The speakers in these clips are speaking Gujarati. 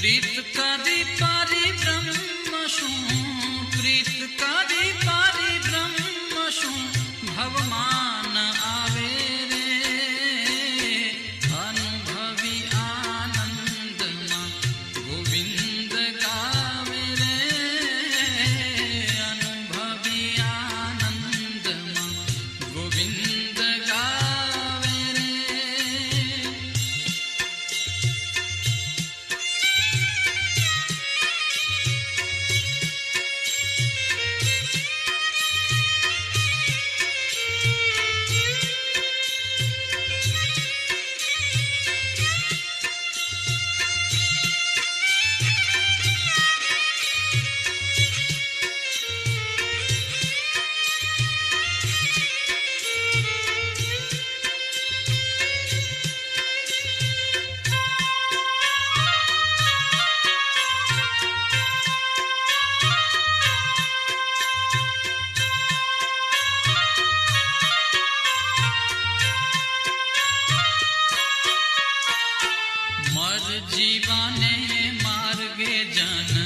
शरीफ का जाना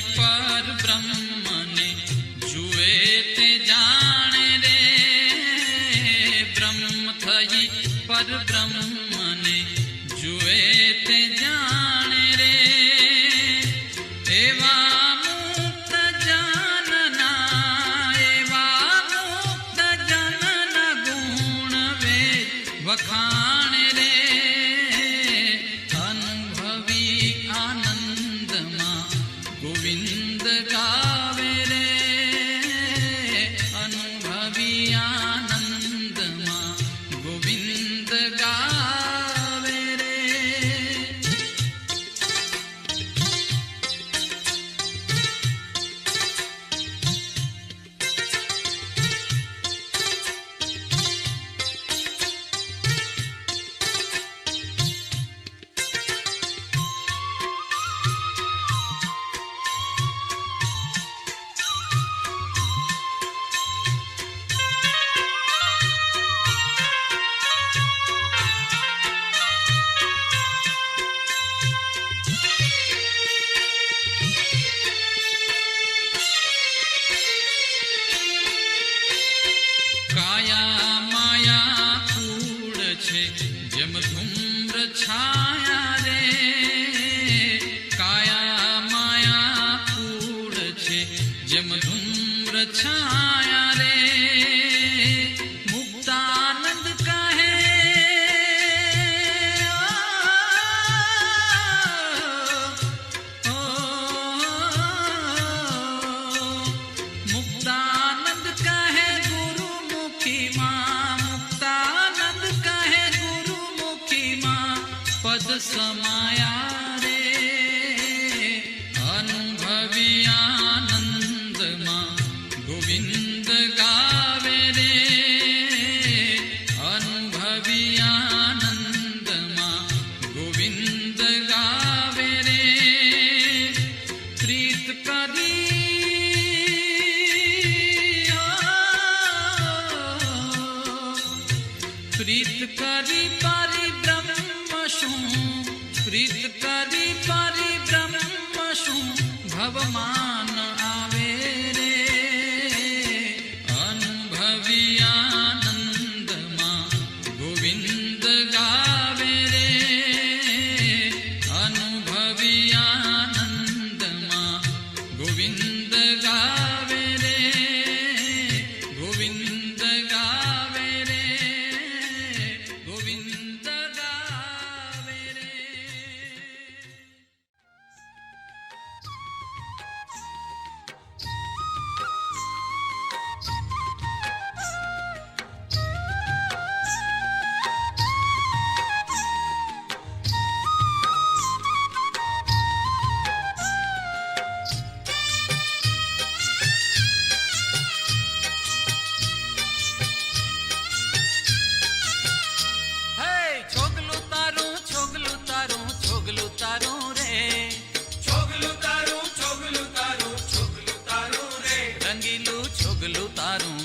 पार ब्रह्म જેમ ધૂમ્ર છાયા રે. અવમાન આવે રે. અનભવી આનંદમાં ગોવિંદ ગાવે રે. અનુભવી આનંદમાં ગોવિંદ ગાવે పరుగులు తారు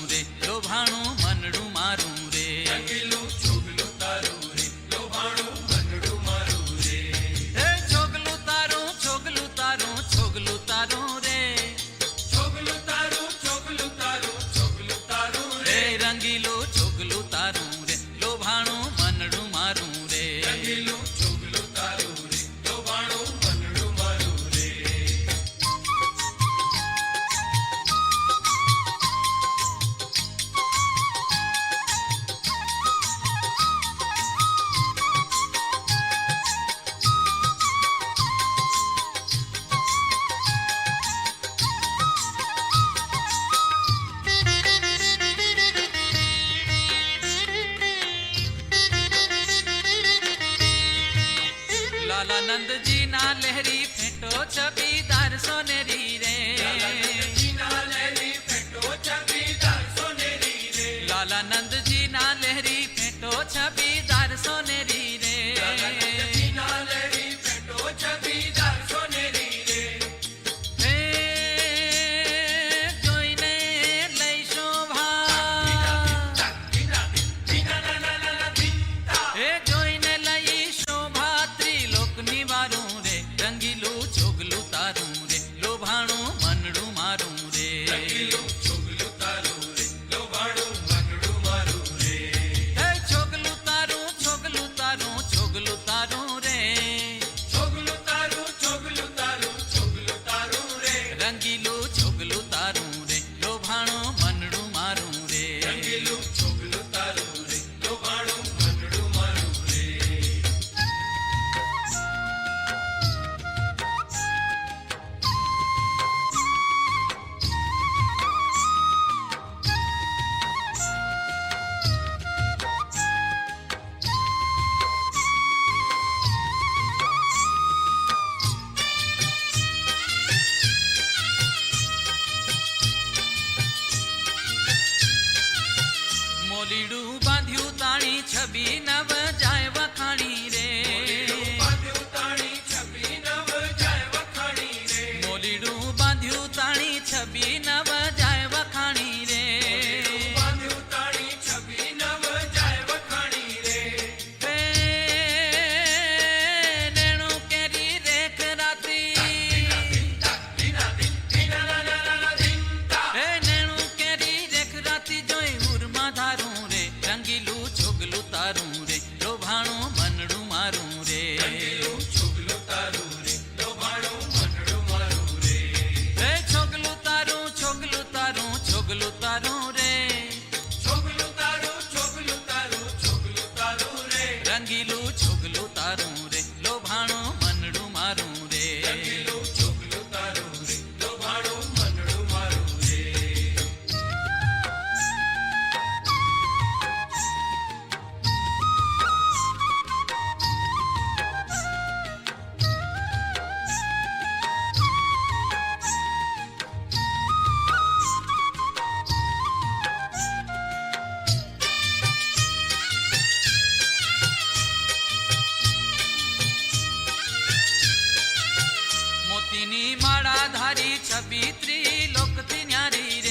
ધારી છબી ત્રિલોક થી ન્યારી રે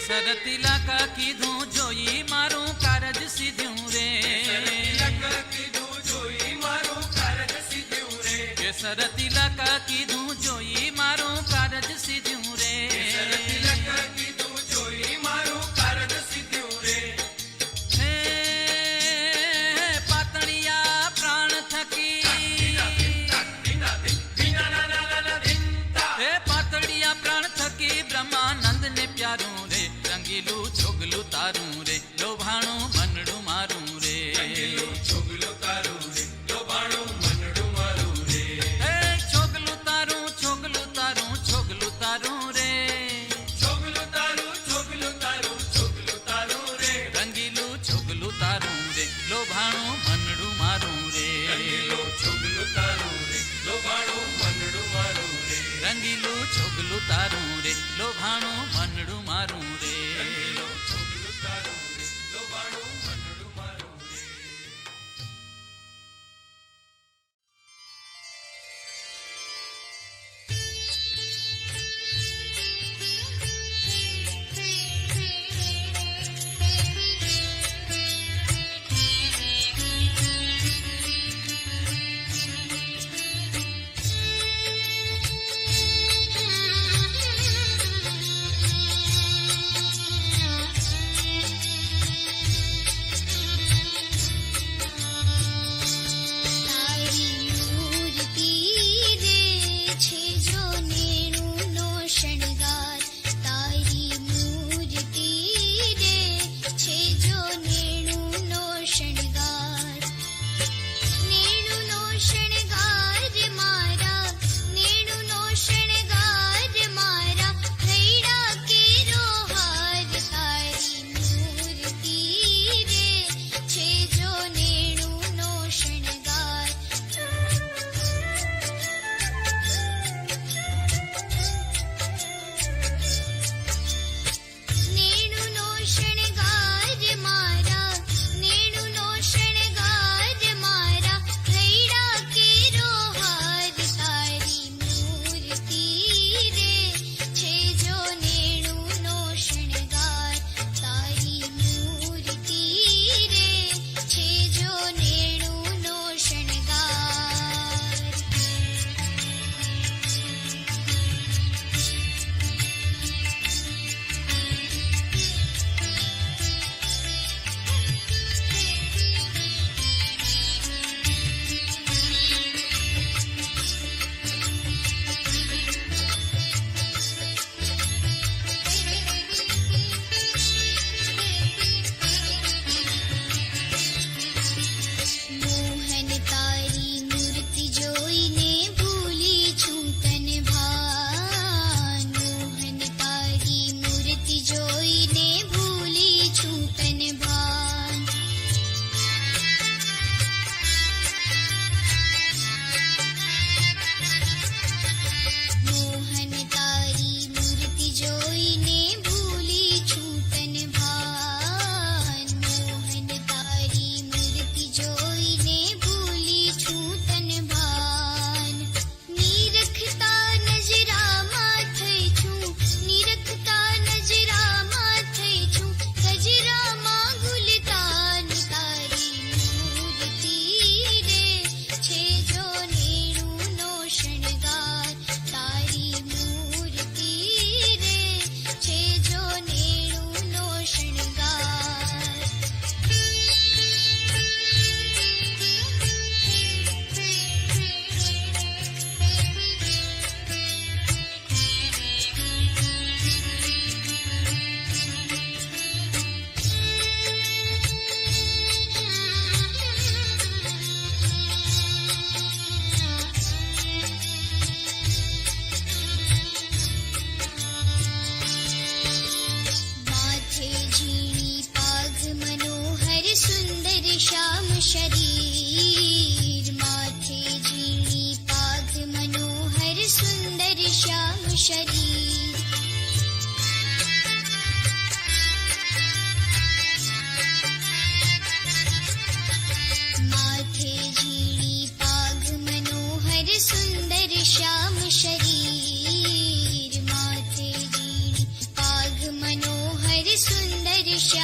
કેસર તિલક કીધું, જોઈ મારું કારજ સીધ્યું રે. કેસર તિલક કીધું, જોઈ મારું કારજ સીધ્યું રે.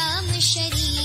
राम शरीर